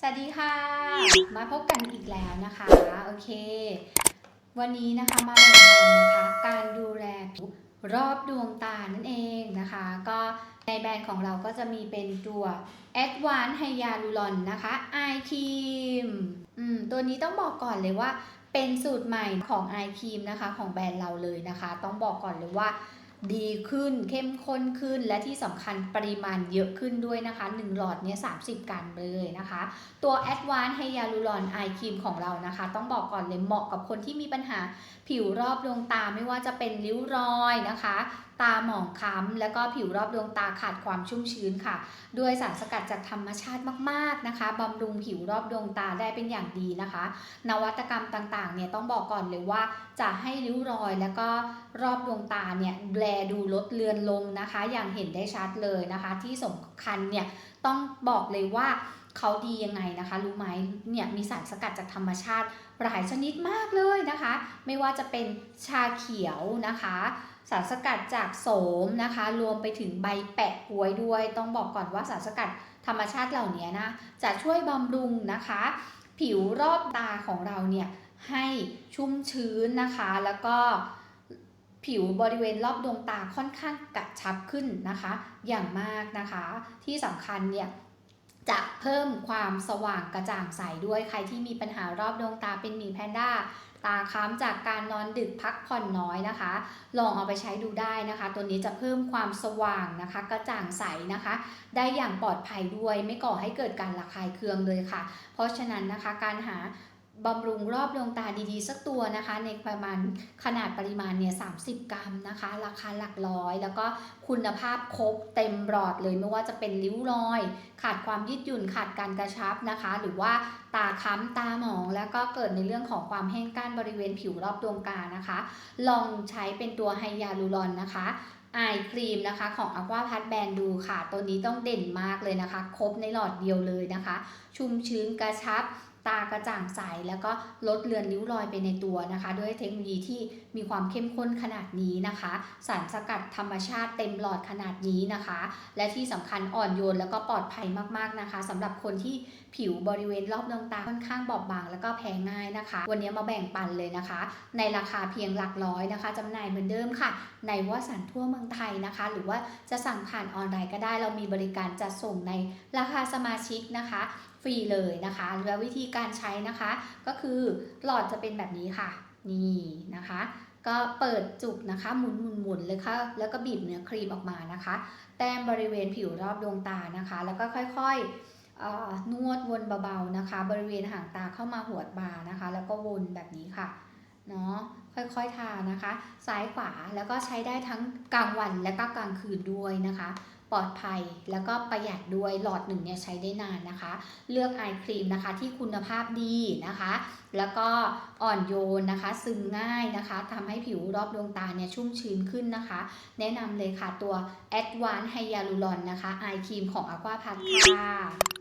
สวัสดีค่ะ มาพบกันอีกแล้วนะคะ โอเค วันนี้นะคะมาแบ่งปันนะคะการดูแลผิวรอบดวงตานั่นเองนะคะ ก็ในแบรนด์ของเราก็จะมีเป็นตัว Advanced Hyaluron นะคะ Eye Cream อืมตัวนี้ต้องบอกก่อนเลยว่าเป็นสูตรใหม่ของ Eye Cream นะคะของแบรนด์เราเลยนะคะ ต้องบอกก่อนเลยว่า ดีขึ้นเข้มข้นขึ้นและที่สำคัญปริมาณเยอะขึ้นด้วยนะคะ 1 หลอดเนี้ย30 กรัมเลยนะคะ ตัว Advanced Hyaluron Eye Cream ของเรานะคะ ต้องบอกก่อนเลยเหมาะกับคนที่มีปัญหาผิวรอบดวงตาไม่ว่าจะเป็นริ้วรอยนะคะ ตาหมองคล้ำแล้วก็ผิวรอบดวงตาขาดความชุ่มชื้นค่ะ ด้วยสารสกัดจากธรรมชาติมากๆนะคะบำรุงผิวรอบดวงตาได้เป็นอย่างดีนะคะ นวัตกรรมต่างๆเนี่ยต้องบอกก่อนเลยว่าจะให้ริ้วรอยแล้วก็รอบดวงตาเนี่ยแลดูลดเลือนลงนะคะ อย่างเห็นได้ชัดเลยนะคะ ที่สำคัญเนี่ยต้องบอกเลยว่า เขาดียังไงนะคะ รู้ไหมเนี่ยมีสารสกัดจากธรรมชาติหลายชนิดมากเลยนะคะ ไม่ว่าจะเป็นชาเขียวนะคะ สารสกัดจากโสมนะคะ รวมไปถึงใบแปะกล้วยด้วย ต้องบอกก่อนว่าสารสกัดธรรมชาติเหล่านี้นะจะช่วยบำรุงนะคะ ผิวรอบตาของเราเนี่ยให้ชุ่มชื้นนะคะ แล้วก็ผิวบริเวณรอบดวงตาค่อนข้างกระชับขึ้นนะคะ อย่างมากนะคะ ที่สำคัญเนี่ย จะเพิ่มความสว่างกระจ่างใสด้วยใครที่มีปัญหารอบดวงตาเป็นหมีแพนด้า ตาค้ำจากการนอนดึกพักผ่อนน้อยนะคะ ลองเอาไปใช้ดูได้นะคะ ตัวนี้จะเพิ่มความสว่างนะคะ กระจ่างใสนะคะ ได้อย่างปลอดภัยด้วยไม่ก่อให้เกิดการระคายเคืองเลยค่ะ เพราะฉะนั้นนะคะการหา บำรุงรอบดวงตาดีๆ สักตัวนะคะ ในประมาณขนาดปริมาณเนี่ย30กรัมนะคะ ราคาหลักร้อย แล้วก็คุณภาพครบเต็มหลอดเลยไม่ว่าจะเป็นริ้วรอย ขาดความยืดหยุ่นขาดการกระชับนะคะ หรือว่าตาค้ำตาหมองแล้วก็เกิดในเรื่องของความแห้งก้านบริเวณผิวรอบดวงตานะคะ ลองใช้เป็นตัวไฮยาลูรอนนะคะไอครีมนะคะของ Aqua p a t Band ดูค่ะ ตัวนี้ต้องเด่นมากเลยนะคะ ครบในหลอดเดียวเลยนะคะ ชุ่มชื้นกระชับ ตากระจ่างใส แล้วก็ลดเลือนริ้วรอยไปในตัวนะคะ ด้วยเทคโนโลยีที่มีความเข้มข้นขนาดนี้นะคะ สารสกัดธรรมชาติเต็มหลอดขนาดนี้นะคะ และที่สำคัญอ่อนโยนแล้วก็ปลอดภัยมากๆนะคะสำหรับคนที่ผิวบริเวณรอบดวงตาค่อนข้างบอบบาง แล้วก็แพ้ง่ายนะคะ วันนี้มาแบ่งปันเลยนะคะ ในราคาเพียงหลักร้อยนะคะจำหน่ายเหมือนเดิมค่ะ ในว่าสันทั่วเมืองไทยนะคะ หรือว่าจะสั่งผ่านออนไลน์ก็ได้ เรามีบริการจัดส่งในราคาสมาชิกนะคะ ฟรีเลยนะคะ แล้ววิธีการใช้นะคะ ก็คือหลอดจะเป็นแบบนี้ค่ะ นี่นะคะ ก็เปิดจุกนะคะหมุนหมุนหมุนเลยค่ะ แล้วก็บีบเนื้อครีมออกมานะคะ แต้มบริเวณผิวรอบดวงตานะคะ แล้วก็ค่อยๆนวดวนเบาๆนะคะ บริเวณหางตาเข้ามาหวดบานะคะ แล้วก็วนแบบนี้ค่ะเนาะค่อยๆทานะคะ ซ้ายขวาแล้วก็ใช้ได้ทั้งกลางวันและก็กลางคืนด้วยนะคะ ปลอดภัยแล้วก็ประหยัดด้วยหลอดหนึ่งเนี่ยใช้ได้นานนะคะ เลือกไอครีมนะคะที่คุณภาพดีนะคะ แล้วก็อ่อนโยนนะคะ ซึมง่ายนะคะทำให้ผิวรอบดวงตาเนี่ยชุ่มชื้นขึ้นนะคะ แนะนำเลยค่ะตัว Advanced Hyaluron นะคะไอครีมของ Aqua p a t ค่ะ